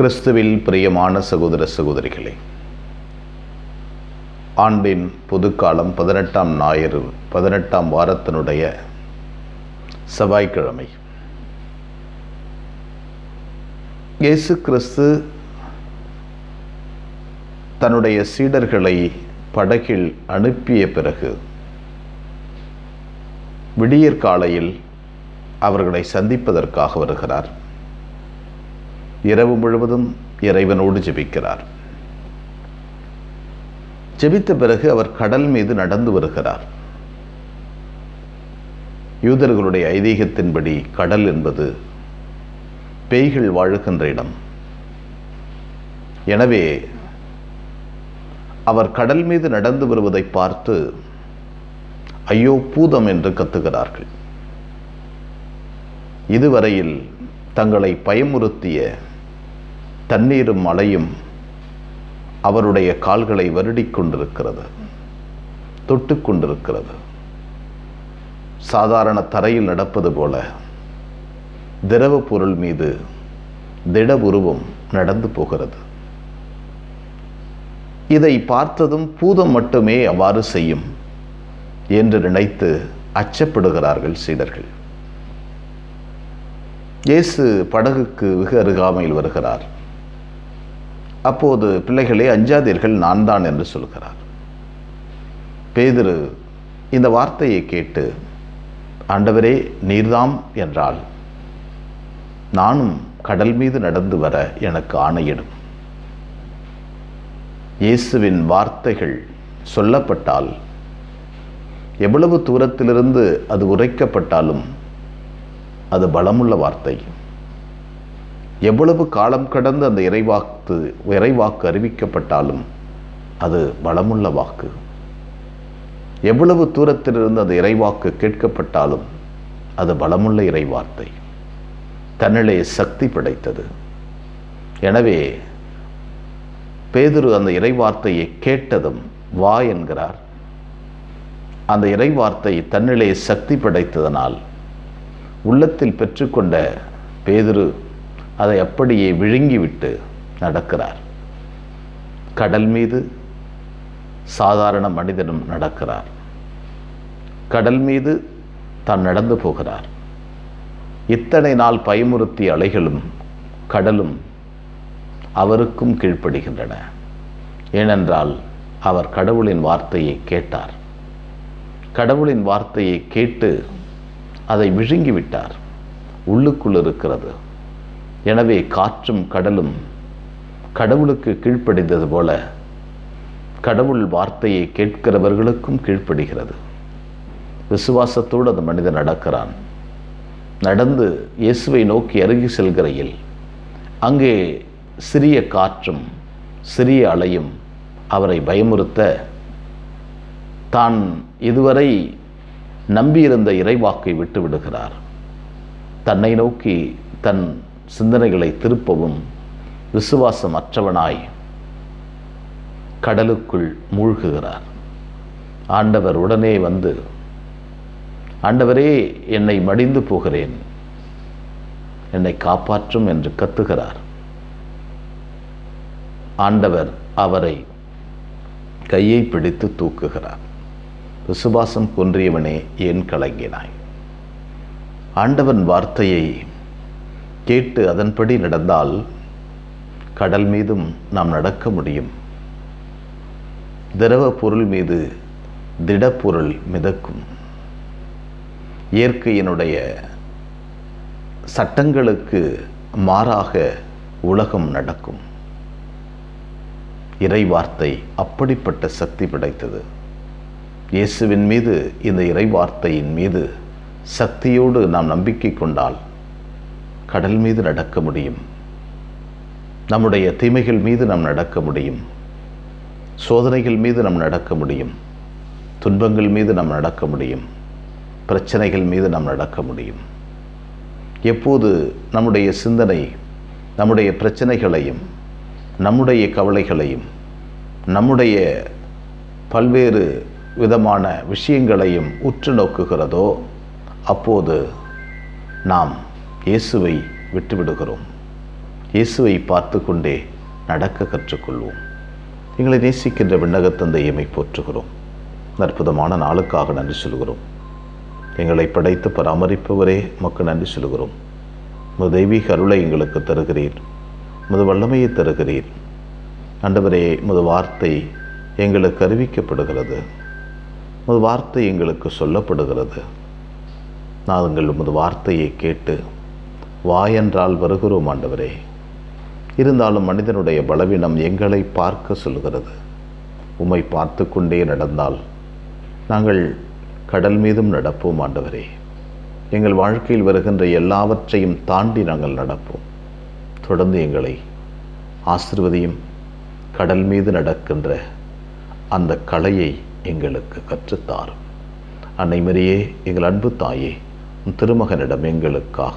கிறிஸ்துவில் பிரியமான சகோதர சகோதரிகளே ஆண்டின் பொதுக்காலம் பதினெட்டாம் ஞாயிறு பதினெட்டாம் வாரத்தினுடைய செவ்வாய்க்கிழமை. இயேசு கிறிஸ்து தன்னுடைய சீடர்களை படகில் அனுப்பிய பிறகு விடியற்காலையில் அவர்களை சந்திப்பதற்காக வருகிறார். இரவு முழுவதும் இறைவனோடு ஜெபிக்கிறார். ஜெபித்த பிறகு அவர் கடல் மீது நடந்து வருகிறார். யூதர்களுடைய ஐதீகத்தின்படி கடல் என்பது பேய்கள் வாழுகின்ற இடம். எனவே அவர் கடல் மீது நடந்து வருவதை பார்த்து ஐயோ பூதம் என்று கத்துகிறார்கள். இதுவரையில் தங்களை பயமுறுத்திய தண்ணீரும் மழையும் அவருடைய கால்களை வருடி கொண்டிருக்கிறது தொட்டு கொண்டிருக்கிறது. சாதாரண தரையில் நடப்பது போல திரவ பொருள் மீது திட உருவம் நடந்து போகிறது. இதை பார்த்ததும் பூதம் மட்டுமே அவ்வாறு செய்யும் என்று நினைத்து அச்சப்படுகிறார்கள் சீடர்கள். இயேசு படகுக்கு வெகு அருகாமையில் வருகிறார். அப்போது பிள்ளைகளே அஞ்சாதீர்கள் நான் தான் என்று சொல்கிறார். பேதிரு இந்த வார்த்தையை கேட்டு ஆண்டவரே நீர்தாம் என்றால் நானும் கடல் மீது நடந்து வர எனக்கு ஆணையிடும். இயேசுவின் வார்த்தைகள் சொல்லப்பட்டால் எவ்வளவு தூரத்திலிருந்து அது உரைக்கப்பட்டாலும் அது பலமுள்ள வார்த்தை. எவ்வளவு காலம் கடந்து அந்த இறைவாக்கு இறைவாக்கு அறிவிக்கப்பட்டாலும் அது பலமுள்ள வாக்கு. எவ்வளவு தூரத்திலிருந்து அந்த இறைவாக்கு கேட்கப்பட்டாலும் அது பலமுள்ள இறைவார்த்தை. தன்னிலே சக்தி படைத்தது. எனவே பேதுரு அந்த இறைவார்த்தையை கேட்டதும் வா என்கிறார். அந்த இறைவார்த்தை தன்னிலே சக்தி படைத்ததனால் உள்ளத்தில் பெற்றுக்கொண்ட பேதுரு அதை அப்படியே விழுங்கிவிட்டு நடக்கிறார். கடல் மீது சாதாரண மனிதனும் நடக்கிறார். கடல் மீது தான் நடந்து போகிறார். இத்தனை நாள் பயமுறுத்திய அலைகளும் கடலும் அவருக்கும் கீழ்ப்படுகின்றன. ஏனென்றால் அவர் கடவுளின் வார்த்தையை கேட்டார். கடவுளின் வார்த்தையை கேட்டு அதை விழுங்கிவிட்டார். உள்ளுக்குள் இருக்கிறது. எனவே காற்றும் கடலும் கடவுளுக்கு கீழ்ப்படிந்தது போல கடவுள் வார்த்தையை கேட்கிறவர்களுக்கும் கீழ்ப்படுகிறது. விசுவாசத்தோடு அந்த மனிதன் நடக்கிறான். நடந்து இயேசுவை நோக்கி அருகி செல்கிறையில் அங்கே சிறிய காற்றும் சிறிய அலையும் அவரை பயமுறுத்த தான் இதுவரை நம்பியிருந்த இறைவாக்கை விட்டு விடுகிறார் தன்னை நோக்கி தன் சிந்தனைகளை திருப்பவும் விசுவாசம் அற்றவனாய் கடலுக்குள் மூழ்குகிறார். ஆண்டவர் உடனே வந்து ஆண்டவரே என்னை மடிந்து போகிறேன். என்னை காப்பாற்றும் என்று கத்துகிறார். ஆண்டவர் அவரை கையை பிடித்து தூக்குகிறார். விசுவாசம் கொன்றியவனே ஏன் கலங்கினாய்? ஆண்டவன் வார்த்தையை கேட்டு அதன்படி நடந்தால் கடல் மீதும் நாம் நடக்க முடியும். திரவ பொருள் மீது திடப்பொருள் மிதக்கும். இயற்கையினுடைய சட்டங்களுக்கு மாறாக உலகம் நடக்கும். இறைவார்த்தை அப்படிப்பட்ட சக்தி படைத்தது. இயேசுவின் மீது இந்த இறைவார்த்தையின் மீது சக்தியோடு நாம் நம்பிக்கை கொண்டால் கடல் மீது நடக்க முடியும். நம்முடைய தீமைகள் மீது நாம் நடக்க முடியும். சோதனைகள் மீது நாம் நடக்க முடியும். துன்பங்கள் மீது நாம் நடக்க முடியும். பிரச்சனைகள் மீது நாம் நடக்க முடியும். எப்போது நம்முடைய சிந்தனை நம்முடைய பிரச்சனைகளையும் நம்முடைய கவலைகளையும் நம்முடைய பல்வேறு விதமான விஷயங்களையும் உற்று நோக்குகிறதோ அப்போது நாம் இயேசுவை விட்டுவிடுகிறோம். இயேசுவை பார்த்து கொண்டே நடக்க கற்றுக்கொள்வோம். எங்களை நேசிக்கின்ற விண்ணகத்தந்தையமை போற்றுகிறோம். அற்புதமான நாளுக்காக நன்றி சொல்கிறோம். எங்களை படைத்து பராமரிப்பவரே மக்கள் நன்றி சொல்கிறோம். முது தெய்வீக அருளை எங்களுக்கு தருகிறீர். முது வல்லமையை தருகிறீர். ஆண்டவரே முது வார்த்தை எங்களுக்கு அறிவிக்கப்படுகிறது. முது வார்த்தை எங்களுக்கு சொல்லப்படுகிறது. நாங்கள் உமது வார்த்தையை கேட்டு வாயென்றால் வருகிறோம் ஆண்டவரே. இருந்தாலும் மனிதனுடைய பலவீனம் எங்களை பார்க்க சொல்கிறது உம்மை பார்த்து கொண்டே நடந்தால் நாங்கள் கடல் மீதும் நடப்போம் ஆண்டவரே. எங்கள் வாழ்க்கையில் வருகின்ற எல்லாவற்றையும் தாண்டி நாங்கள் நடப்போம். தொடர்ந்து எங்களை ஆசிர்வதியும் கடல் மீது நடக்கின்ற அந்த கலையை எங்களுக்கு கற்றுத்தாரும். அன்னை மரியே எங்கள் அன்பு தாயே உன் திருமகனிடம் எங்களுக்காக